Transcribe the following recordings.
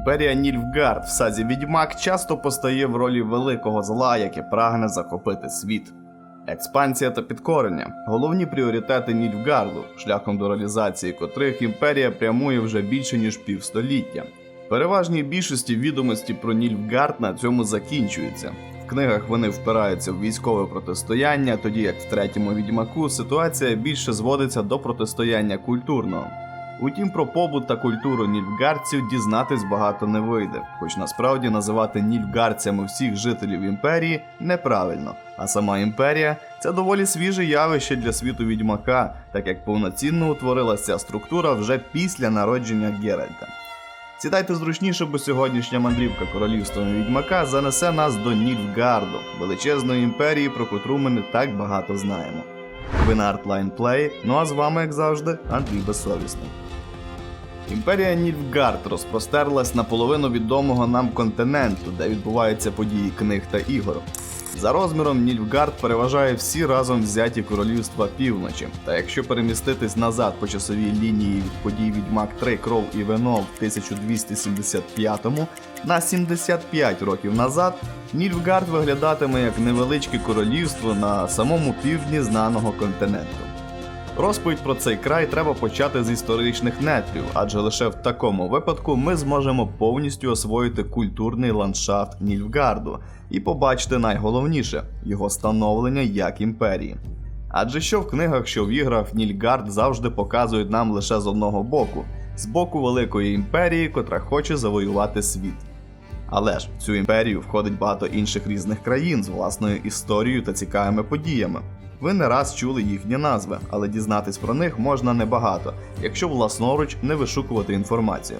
Імперія Нільфгард в сазі Відьмак часто постає в ролі великого зла, яке прагне захопити світ. Експансія та підкорення головні пріоритети Нільфгарду, шляхом до реалізації котрих імперія прямує вже більше ніж півстоліття. Переважній більшості відомості про Нільфгард на цьому закінчуються. В книгах вони впираються в військове протистояння, тоді як в третьому відьмаку ситуація більше зводиться до протистояння культурного. Утім, про побут та культуру нільфгардців дізнатись багато не вийде, хоч насправді називати нільфгардцями всіх жителів імперії неправильно, а сама імперія це доволі свіже явище для світу відьмака, так як повноцінно утворилася ця структура вже після народження Геральта. Сідайте зручніше, бо сьогоднішня мандрівка королівством відьмака занесе нас до Нільфгарду, величезної імперії, про котру ми не так багато знаємо. Ви на Artline Play, ну а з вами, як завжди, Андрій Безсовісний. Імперія Нільфгард розпростерлась на половину відомого нам континенту, де відбуваються події книг та ігор. За розміром Нільфгард переважає всі разом взяті королівства півночі. Та якщо переміститись назад по часовій лінії від подій Відьмак 3 Кров і Вино в 1275-му на 75 років назад, Нільфгард виглядатиме як невеличке королівство на самому півдні знаного континенту. Розповідь про цей край треба почати з історичних нетрів, адже лише в такому випадку ми зможемо повністю освоїти культурний ландшафт Нільфгарду і побачити найголовніше його становлення як імперії. Адже що в книгах, що в іграх Нільфгард завжди показують нам лише з одного боку з боку великої імперії, котра хоче завоювати світ. Але ж в цю імперію входить багато інших різних країн з власною історією та цікавими подіями. Ви не раз чули їхні назви, але дізнатись про них можна небагато, якщо власноруч не вишукувати інформацію.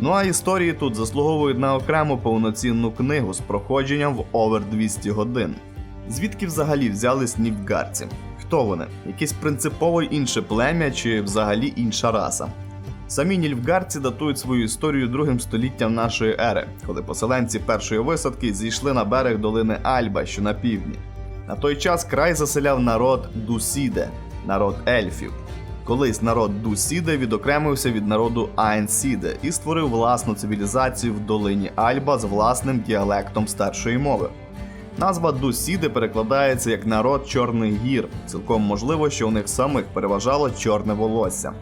Ну а історії тут заслуговують на окрему повноцінну книгу з проходженням в овер 200 годин. Звідки взагалі взялись нільфгарці? Хто вони? Якесь принципово інше плем'я чи взагалі інша раса? Самі нільфгарці датують свою історію другим століттям нашої ери, коли поселенці першої висадки зійшли на берег долини Альба, що на півдні. На той час край заселяв народ Дусіде, народ ельфів. Колись народ Дусіде відокремився від народу Аенсіде і створив власну цивілізацію в долині Альба з власним діалектом старшої мови. Назва Дусіди перекладається як народ Чорних гір. Цілком можливо, що у них самих переважало чорне волосся.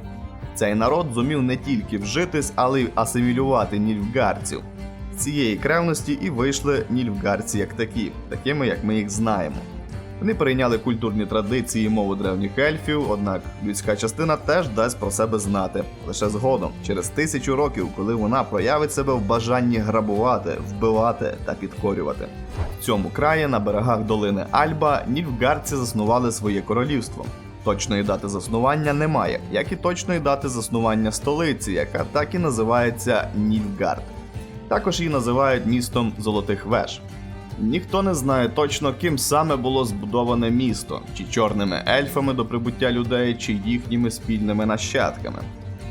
Цей народ зумів не тільки вжитись, але й асимілювати нільфгарців. З цієї кревності і вийшли нільфгарці як такі, такими як ми їх знаємо. Вони перейняли культурні традиції і мову древніх ельфів, однак людська частина теж дасть про себе знати лише згодом, через тисячу років, коли вона проявить себе в бажанні грабувати, вбивати та підкорювати. В цьому краї на берегах долини Альба нільфгарці заснували своє королівство. Точної дати заснування немає, як і точної дати заснування столиці, яка так і називається Нільфгард. Також її називають містом Золотих Веж. Ніхто не знає точно, ким саме було збудоване місто, чи чорними ельфами до прибуття людей, чи їхніми спільними нащадками.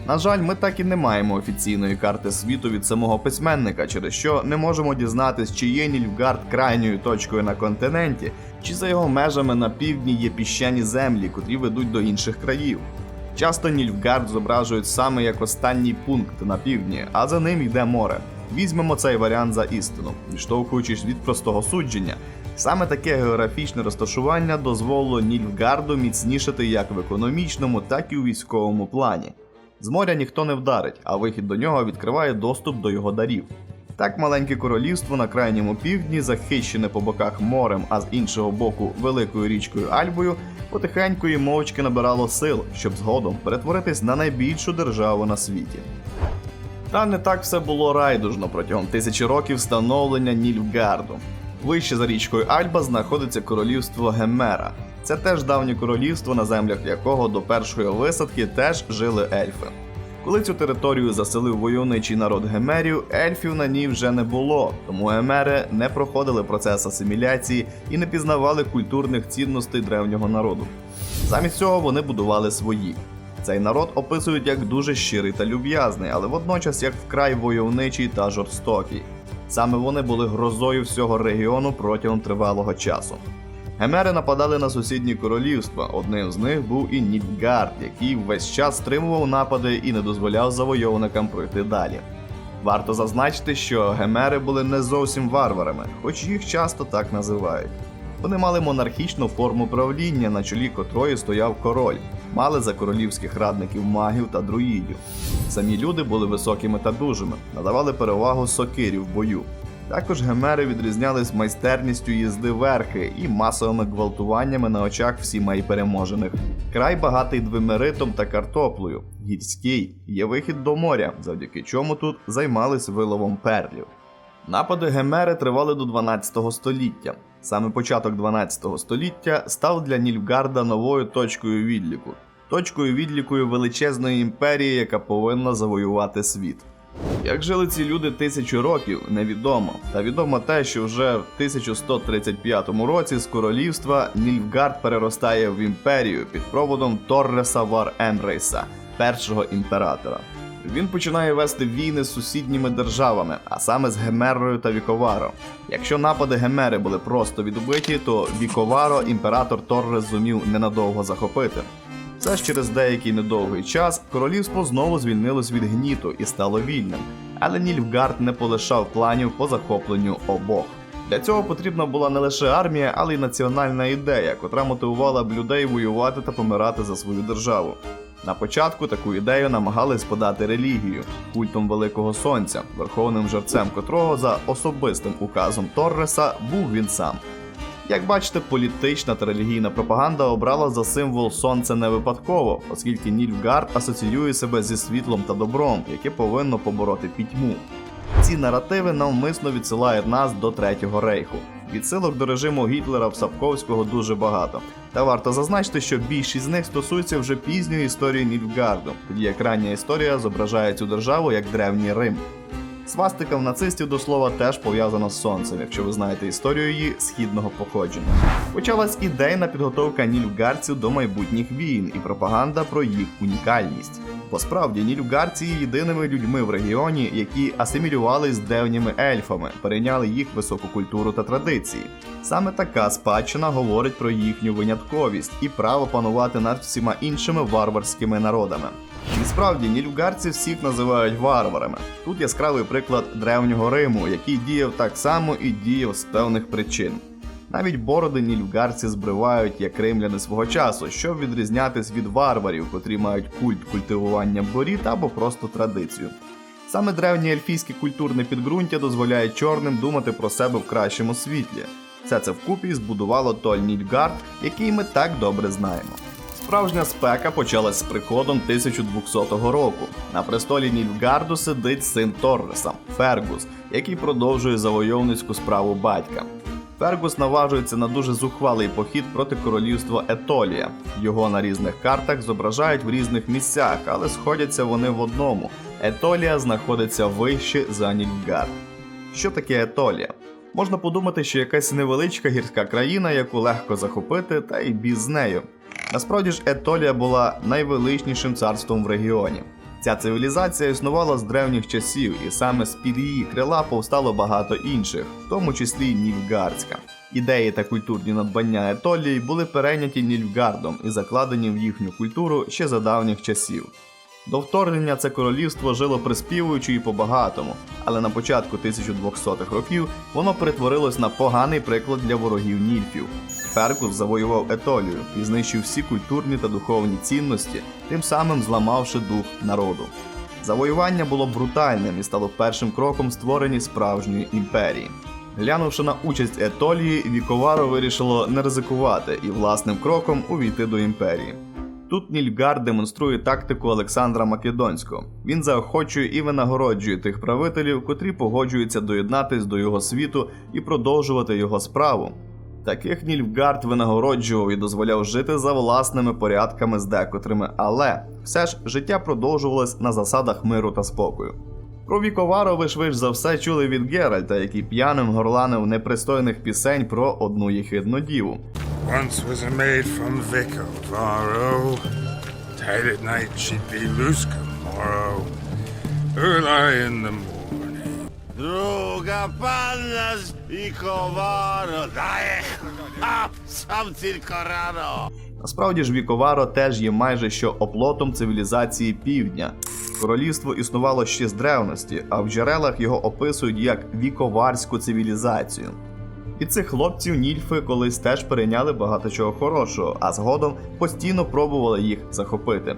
На жаль, ми так і не маємо офіційної карти світу від самого письменника, через що не можемо дізнатись, чи є Нільфгард крайньою точкою на континенті, чи за його межами на півдні є піщані землі, котрі ведуть до інших країв. Часто Нільфгард зображують саме як останній пункт на півдні, а за ним йде море. Візьмемо цей варіант за істину, відштовхуючись від простого судження. Саме таке географічне розташування дозволило Нільфгарду міцнішати як в економічному, так і у військовому плані. З моря ніхто не вдарить, а вихід до нього відкриває доступ до його дарів. Так маленьке королівство на крайньому півдні, захищене по боках морем, а з іншого боку великою річкою Альбою, потихеньку і мовчки набирало сил, щоб згодом перетворитись на найбільшу державу на світі. Та не так все було райдужно протягом тисячі років становлення Нільфгарду. Вище за річкою Альба знаходиться королівство Гемера. Це теж давнє королівство, на землях якого до першої висадки теж жили ельфи. Коли цю територію заселив войовничий народ гемерів, ельфів на ній вже не було, тому гемери не проходили процес асиміляції і не пізнавали культурних цінностей древнього народу. Замість цього вони будували свої. Цей народ описують як дуже щирий та люб'язний, але водночас як вкрай войовничий та жорстокий. Саме вони були грозою всього регіону протягом тривалого часу. Гемери нападали на сусідні королівства. Одним з них був і Нільфгард, який весь час стримував напади і не дозволяв завойовникам пройти далі. Варто зазначити, що гемери були не зовсім варварами, хоч їх часто так називають. Вони мали монархічну форму правління, на чолі котрої стояв король, мали за королівських радників магів та друїдів. Самі люди були високими та дужими, надавали перевагу сокирі в бою. Також гемери відрізнялись майстерністю їзди верхи і масовими гвалтуваннями на очах всімей переможених. Край багатий двимеритом та картоплею. Гірський є вихід до моря, завдяки чому тут займались виловом перлів. Напади гемери тривали до 12 століття. Саме початок 12 століття став для Нільфгарда новою точкою відліку, точкою відліку величезної імперії, яка повинна завоювати світ. Як жили ці люди тисячу років, невідомо. Та відомо те, що вже в 1135 році з королівства Нільфгард переростає в імперію під проводом Торреса Вар Енрейса, першого імператора. Він починає вести війни з сусідніми державами, а саме з Гемерою та Віковаро. Якщо напади Гемери були просто відбиті, то Віковаро імператор Торрес зумів ненадовго захопити. Це ж через деякий недовгий час королівство знову звільнилось від гніту і стало вільним, але Нільфгард не полишав планів по захопленню обох. Для цього потрібна була не лише армія, але й національна ідея, котра мотивувала б людей воювати та помирати за свою державу. На початку таку ідею намагались подати релігію культом Великого Сонця, верховним жерцем котрого за особистим указом Торреса був він сам. Як бачите, політична та релігійна пропаганда обрала за символ сонце не випадково, оскільки Нільфгард асоціює себе зі світлом та добром, яке повинно побороти пітьму. Ці наративи навмисно відсилають нас до Третього рейху. Відсилок до режиму Гітлера в Сапковського дуже багато. Та варто зазначити, що більшість з них стосується вже пізньої історії Нільфгарду, тоді як рання історія зображає цю державу як древній Рим. Свастика в нацистів до слова теж пов'язана з сонцем, якщо ви знаєте історію її східного походження. Почалась ідейна підготовка нільфгарців до майбутніх війн і пропаганда про їх унікальність. Бо справді нільфгарці є єдиними людьми в регіоні, які асимілювались з древніми ельфами, перейняли їх високу культуру та традиції. Саме така спадщина говорить про їхню винятковість і право панувати над всіма іншими варварськими народами. І справді нільфгарці всіх називають варварами. Тут яскравий приклад древнього Риму, який діяв так само і діяв з певних причин. Навіть бороди нільфгарці збривають як римляни свого часу, щоб відрізнятись від варварів, котрі мають культ культивування борід або просто традицію. Саме древнє ельфійське культурне підґрунтя дозволяє чорним думати про себе в кращому світлі. Все це вкупі збудувало той Нільфгард, який ми так добре знаємо. Справжня спека почалась з приходом 1200 року. На престолі Нільфгарду сидить син Торреса Фергус, який продовжує завойовницьку справу батька. Фергус наважується на дуже зухвалий похід проти королівства Етолія. Його на різних картах зображають в різних місцях, але сходяться вони в одному: Етолія знаходиться вище за Нільфгард. Що таке Етолія? Можна подумати, що якась невеличка гірська країна, яку легко захопити, та й біз нею. Насправді ж Етолія була найвеличнішим царством в регіоні. Ця цивілізація існувала з древніх часів, і саме з під її крила повстало багато інших, в тому числі Нільфгардська. Ідеї та культурні надбання Етолії були перейняті Нільфгардом і закладені в їхню культуру ще за давніх часів. До вторгнення це королівство жило приспівуючи і по-багатому, але на початку 1200-х років воно перетворилось на поганий приклад для ворогів нільфів. Феркус завоював Етолію і знищив всі культурні та духовні цінності, тим самим зламавши дух народу. Завоювання було брутальним і стало першим кроком в створенні справжньої імперії. Глянувши на участь Етолії, Віковаро вирішило не ризикувати і власним кроком увійти до імперії. Тут Нільфгард демонструє тактику Олександра Македонського. Він заохочує і винагороджує тих правителів, котрі погоджуються доєднатись до його світу і продовжувати його справу. Таких Нільфгард винагороджував і дозволяв жити за власними порядками з декотрими, але все ж життя продовжувалось на засадах миру та спокою. Про Віковаро ви швидше за все чули від Геральта, який п'яним горланив непристойних пісень про одну єхидну діву. Once was a maid from Vico, Varo. At night she'd be loose come morrow. Early in the morning. Друга панна і коваро, дає хап, сам тільки рано. Насправді ж Віковаро теж є майже що оплотом цивілізації півдня. Королівство існувало ще з древності, а в джерелах його описують як віковарську цивілізацію. І цих хлопців нільфи колись теж перейняли багато чого хорошого, а згодом постійно пробували їх захопити.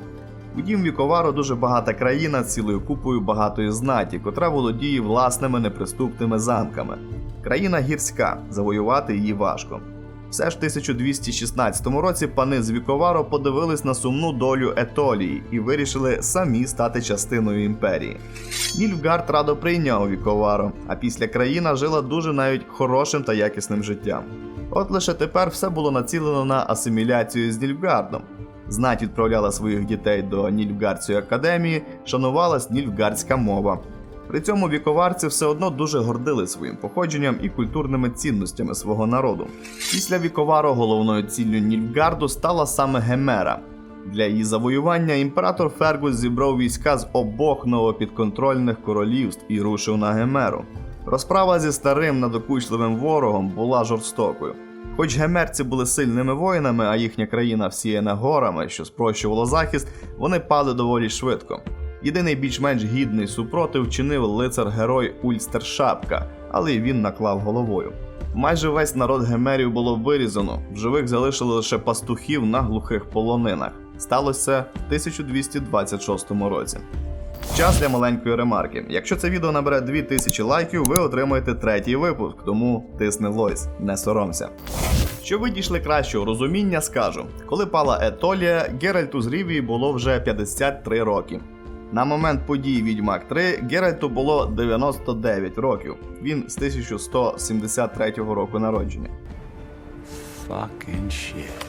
Утім, Віковаро дуже багата країна з цілою купою багатої знаті, котра володіє власними неприступними замками. Країна гірська, завоювати її важко. Все ж в 1216 році пани з Віковаро подивились на сумну долю Етолії і вирішили самі стати частиною імперії. Нільфгард радо прийняв Віковаро, а після країна жила дуже навіть хорошим та якісним життям. От лише тепер все було націлено на асиміляцію з Нільфгардом. Знать відправляла своїх дітей до Нільфгардської академії, шанувалась нільфгардська мова. При цьому віковарці все одно дуже гордили своїм походженням і культурними цінностями свого народу. Після Віковаро головною ціллю Нільфгарду стала саме Гемера. Для її завоювання імператор Фергус зібрав війська з обох новопідконтрольних королівств і рушив на Гемеру. Розправа зі старим надокучливим ворогом була жорстокою. Хоч гемерці були сильними воїнами, а їхня країна всіяна горами, що спрощувало захист, вони пали доволі швидко. Єдиний більш-менш гідний супротив чинив лицар-герой Ульстер Шапка, але й він наклав головою. Майже весь народ гемерів було вирізано, в живих залишили лише пастухів на глухих полонинах. Сталося в 1226 році. Час для маленької ремарки. Якщо це відео набере 2000 лайків, ви отримаєте третій випуск, тому тисни лойс, не соромся. Щоб ви дійшли кращого розуміння, скажу: коли пала Етолія, Геральту з Рівії було вже 53 роки. На момент подій Відьмак 3 Геральту було 99 років. Він з 1173 року народження. Fucking shit.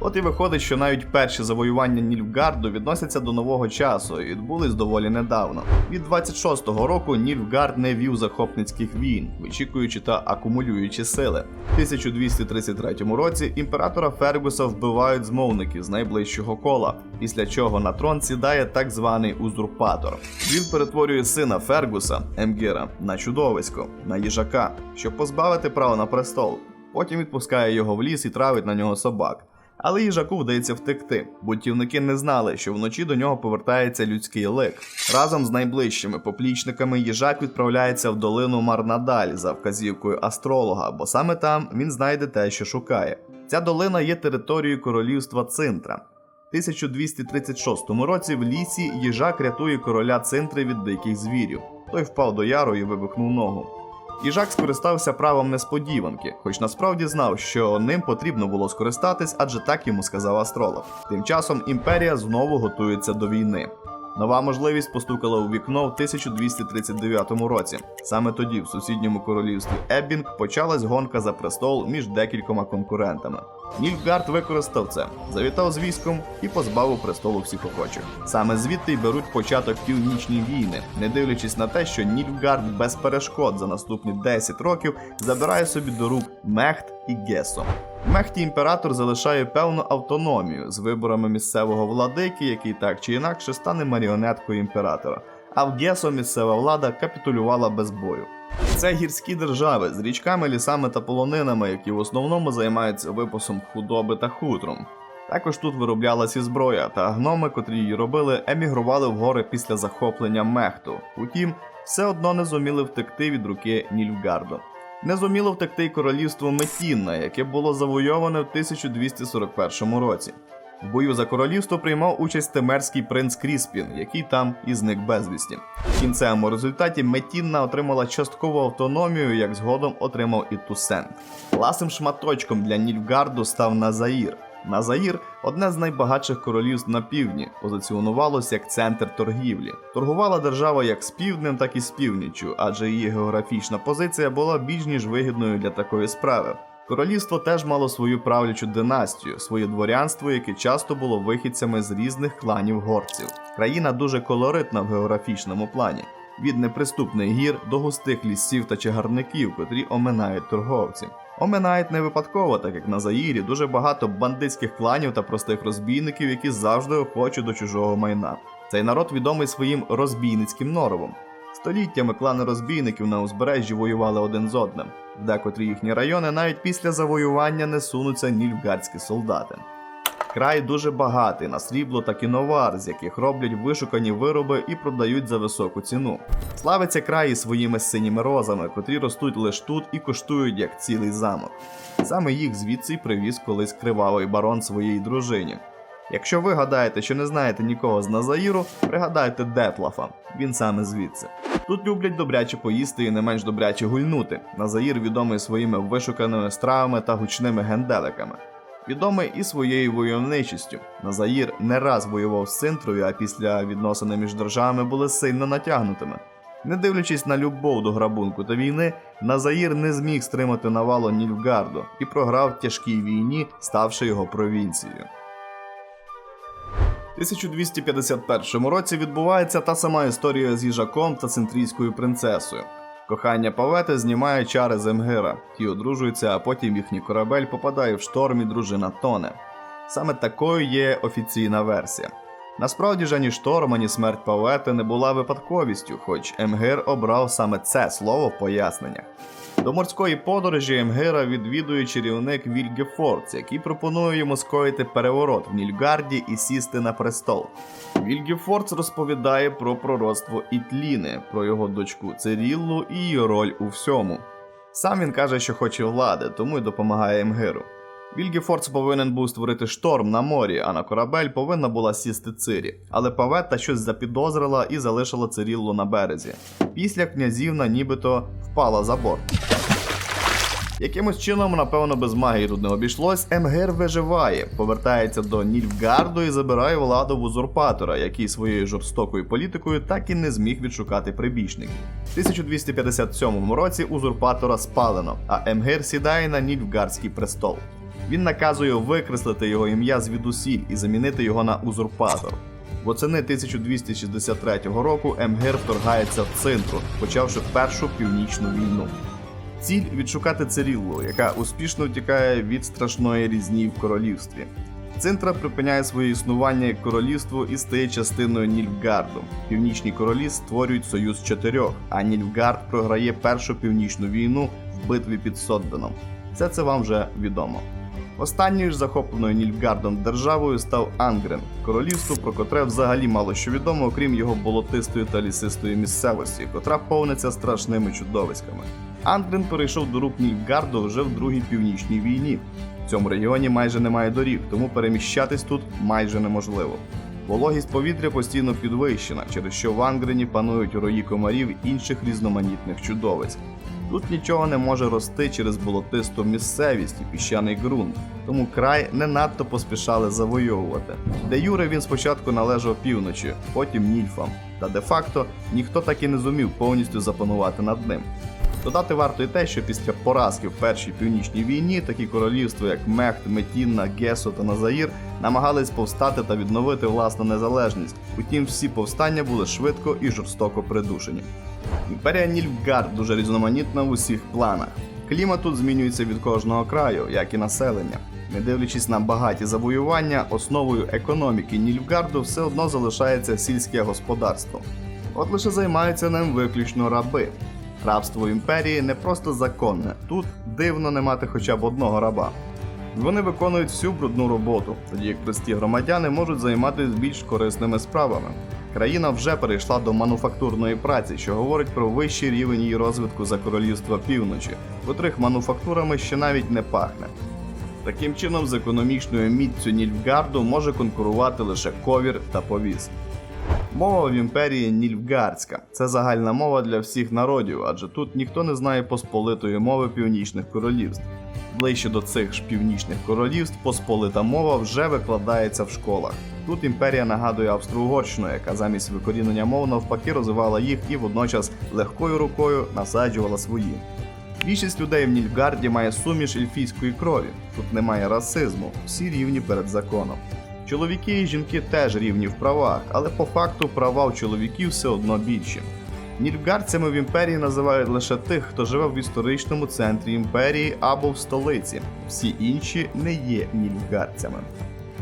От і виходить, що навіть перші завоювання Нільфгарду відносяться до нового часу і відбулись доволі недавно. Від 26-го року Нільфгард не вів захопницьких війн, вичікуючи та акумулюючи сили. В 1233 році імператора Фергуса вбивають змовники з найближчого кола, після чого на трон сідає так званий узурпатор. Він перетворює сина Фергуса, Емгіра, на чудовисько, на їжака, щоб позбавити права на престол. Потім відпускає його в ліс і травить на нього собак. Але їжаку вдається втекти. Бутівники не знали, що вночі до нього повертається людський лик. Разом з найближчими поплічниками їжак відправляється в долину Марнадаль за вказівкою астролога, бо саме там він знайде те, що шукає. Ця долина є територією королівства Цинтра. В 1236 році в лісі їжак рятує короля Цинтри від диких звірів. Той впав до яру і вибухнув ногу. Їжак скористався правом несподіванки, хоч насправді знав, що ним потрібно було скористатись, адже так йому сказав астролог. Тим часом імперія знову готується до війни. Нова можливість постукала у вікно в 1239 році. Саме тоді, в сусідньому королівстві Еббінг, почалась гонка за престол між декількома конкурентами. Нільфгард використав це, завітав з військом і позбавив престолу всіх охочих. Саме звідти й беруть початок північні війни, не дивлячись на те, що Нільфгард без перешкод за наступні 10 років забирає собі до рук Мехт і Гесо. Мехті імператор залишає певну автономію з виборами місцевого владики, який так чи інакше стане маріонеткою імператора. А в Гесо місцева влада капітулювала без бою. Це гірські держави з річками, лісами та полонинами, які в основному займаються випасом худоби та хутром. Також тут вироблялась і зброя, та гноми, котрі її робили, емігрували в гори після захоплення мехту. Утім, все одно не зуміли втекти від руки Нільфгарду. Не зуміло втекти й королівство Метінна, яке було завойоване в 1241 році. В бою за королівство приймав участь темерський принц Кріспін, який там і зник безвісті. В кінцевому результаті Метінна отримала часткову автономію, як згодом отримав і Тусент. Ласим шматочком для Нільфгарду став Назаїр. Назаїр одне з найбагатших королівств на півдні, позиціонувалось як центр торгівлі. Торгувала держава як з півднем, так і з північчю, адже її географічна позиція була більш ніж вигідною для такої справи. Королівство теж мало свою правлячу династію, своє дворянство, яке часто було вихідцями з різних кланів горців. Країна дуже колоритна в географічному плані. Від неприступних гір до густих лісів та чагарників, котрі оминають торговців. Оминають не випадково, так як на Заїрі дуже багато бандитських кланів та простих розбійників, які завжди охочуть до чужого майна. Цей народ відомий своїм розбійницьким норовом. Століттями клани розбійників на узбережжі воювали один з одним. В декотрі їхні райони навіть після завоювання не сунуться нільфгардські солдати. Край дуже багатий на срібло та кіновар, з яких роблять вишукані вироби і продають за високу ціну. Славиться край і своїми синіми розами, котрі ростуть лише тут і коштують як цілий замок. Саме їх звідси привіз колись кривавий барон своїй дружині. Якщо ви гадаєте, що не знаєте нікого з Назаїру, пригадайте Детлафа, він саме звідси. Тут люблять добряче поїсти і не менш добряче гульнути. Назаїр відомий своїми вишуканими стравами та гучними генделиками. Відомий і своєю войовничістю. Назаїр не раз воював з Цинтрою, а після відносини між державами були сильно натягнутими. Не дивлячись на любов до грабунку та війни, Назаїр не зміг стримати навалу Нільфгарду і програв тяжкій війні, ставши його провінцією. У 1251 році відбувається та сама історія з їжаком та центрійською принцесою. Кохання Павети знімає чари Земгира, Емгира. Ті одружуються, а потім їхній корабель попадає в шторм і дружина тоне. Саме такою є офіційна версія. Насправді ж ані шторм, ані смерть Павети не була випадковістю, хоч Емгир обрав саме це слово в поясненнях. До морської подорожі Емгира відвідує чарівник Вільгефорц, який пропонує йому скоїти переворот в Нільгарді і сісти на престол. Вільгефорц розповідає про пророцтво Ітліни, про його дочку Циріллу і її роль у всьому. Сам він каже, що хоче влади, тому й допомагає Емгиру. Вільгефорц повинен був створити шторм на морі, а на корабель повинна була сісти Цирі. Але Паветта щось запідозрила і залишила Циріллу на березі. Після князівна нібито впала за борт. Якимось чином, напевно, без магії тут не обійшлось, Емгер виживає, повертається до Нільфгарду і забирає владу в узурпатора, який своєю жорстокою політикою так і не зміг відшукати прибічників. В 1257 році узурпатора спалено, а Емгер сідає на Нільфгардський престол. Він наказує викреслити його ім'я звідусіль і замінити його на узурпатор. Восени 1263 року Емгер вторгається в центру, почавши першу північну війну. Ціль відшукати Циріллу, яка успішно втікає від страшної різні в королівстві. Цинтра припиняє своє існування як королівство і стає частиною Нільфгарду. Північні королі створюють союз чотирьох, а Нільфгард програє першу північну війну в битві під Содденом. Все це вам вже відомо. Останньою ж захопленою Нільфгардом державою став Ангрен, королівство, про котре взагалі мало що відомо, окрім його болотистої та лісистої місцевості, котра повниться страшними чудовиськами. Ангрен перейшов до рук Нільфгарду вже в другій північній війні. В цьому регіоні майже немає доріг, тому переміщатись тут майже неможливо. Вологість повітря постійно підвищена, через що в Ангрені панують рої комарів інших різноманітних чудовиськ. Тут нічого не може рости через болотисту місцевість і піщаний ґрунт, тому край не надто поспішали завойовувати. Де Юре він спочатку належав півночі, потім нільфам, та де-факто ніхто так і не зумів повністю запанувати над ним. Додати варто й те, що після поразки в першій північній війні такі королівства, як Мехт, Метінна, Гесо та Назаїр, намагались повстати та відновити власну незалежність. Утім, всі повстання були швидко і жорстоко придушені. Імперія Нільфгард дуже різноманітна в усіх планах. Клімат тут змінюється від кожного краю, як і населення. Не дивлячись на багаті завоювання, основою економіки Нільфгарду все одно залишається сільське господарство. От лише займаються ним виключно раби. Рабство імперії не просто законне, тут дивно не мати хоча б одного раба. Вони виконують всю брудну роботу, тоді як прості громадяни можуть займатися більш корисними справами. Країна вже перейшла до мануфактурної праці, що говорить про вищий рівень її розвитку за королівства півночі, котрих мануфактурами ще навіть не пахне. Таким чином, з економічною міццю Нільфгарду може конкурувати лише ковір та повіз. Мова в імперії нільфгардська. Це загальна мова для всіх народів, адже тут ніхто не знає посполитої мови північних королівств. Ближче до цих ж північних королівств посполита мова вже викладається в школах. Тут імперія нагадує Австро-Угорщину, яка замість викорінення мов навпаки розвивала їх і водночас легкою рукою насаджувала свої. Більшість людей в Нільфгарді має суміш ельфійської крові. Тут немає расизму, всі рівні перед законом. Чоловіки і жінки теж рівні в правах, але по факту права у чоловіків все одно більші. Нільфгардцями в імперії називають лише тих, хто живе в історичному центрі імперії або в столиці. Всі інші не є нільфгардцями.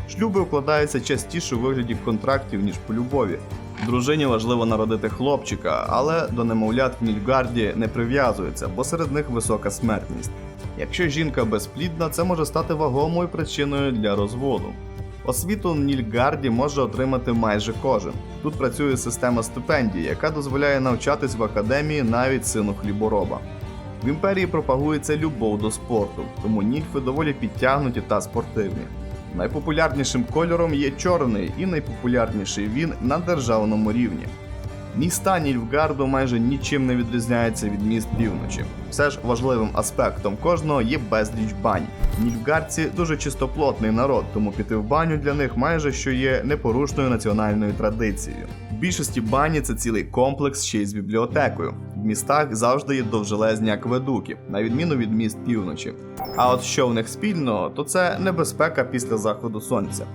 Шлюби укладаються частіше у вигляді контрактів, ніж по любові. Дружині важливо народити хлопчика, але до немовлят в Нільфгарді не прив'язуються, бо серед них висока смертність. Якщо жінка безплідна, це може стати вагомою причиною для розводу. Освіту в Нільфгарді може отримати майже кожен. Тут працює система стипендій, яка дозволяє навчатись в академії навіть сину хлібороба. В імперії пропагується любов до спорту, тому нільфи доволі підтягнуті та спортивні. Найпопулярнішим кольором є чорний, і найпопулярніший він на державному рівні. Міста Нільфгарду майже нічим не відрізняються від міст півночі. Все ж важливим аспектом кожного є безліч бань. Нільфгардці дуже чистоплотний народ, тому піти в баню для них майже що є непорушною національною традицією. В більшості бані це цілий комплекс ще й з бібліотекою. В містах завжди є довжелезні акведуки, на відміну від міст півночі. А от що в них спільного, то це небезпека після заходу сонця.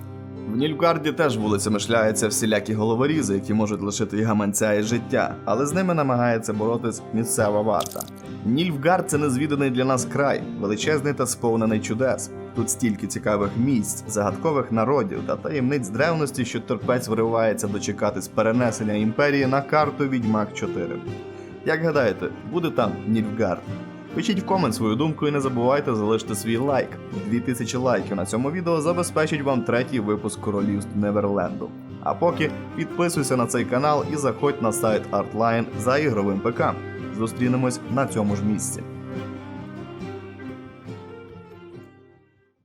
В Нільфгарді теж вулицями шляються всілякі головорізи, які можуть лишити й гаманця і життя, але з ними намагається боротись місцева варта. Нільфгард це незвіданий для нас край, величезний та сповнений чудес. Тут стільки цікавих місць, загадкових народів та таємниць древності, що торпець виривається дочекатись перенесення імперії на карту Відьмак 4. Як гадаєте, буде там Нільфгард? Пишіть в комент свою думку і не забувайте залишити свій лайк. 2000 лайків на цьому відео забезпечить вам третій випуск Королівств Неверленду. А поки підписуйся на цей канал і заходь на сайт Artline за ігровим ПК. Зустрінемось на цьому ж місці.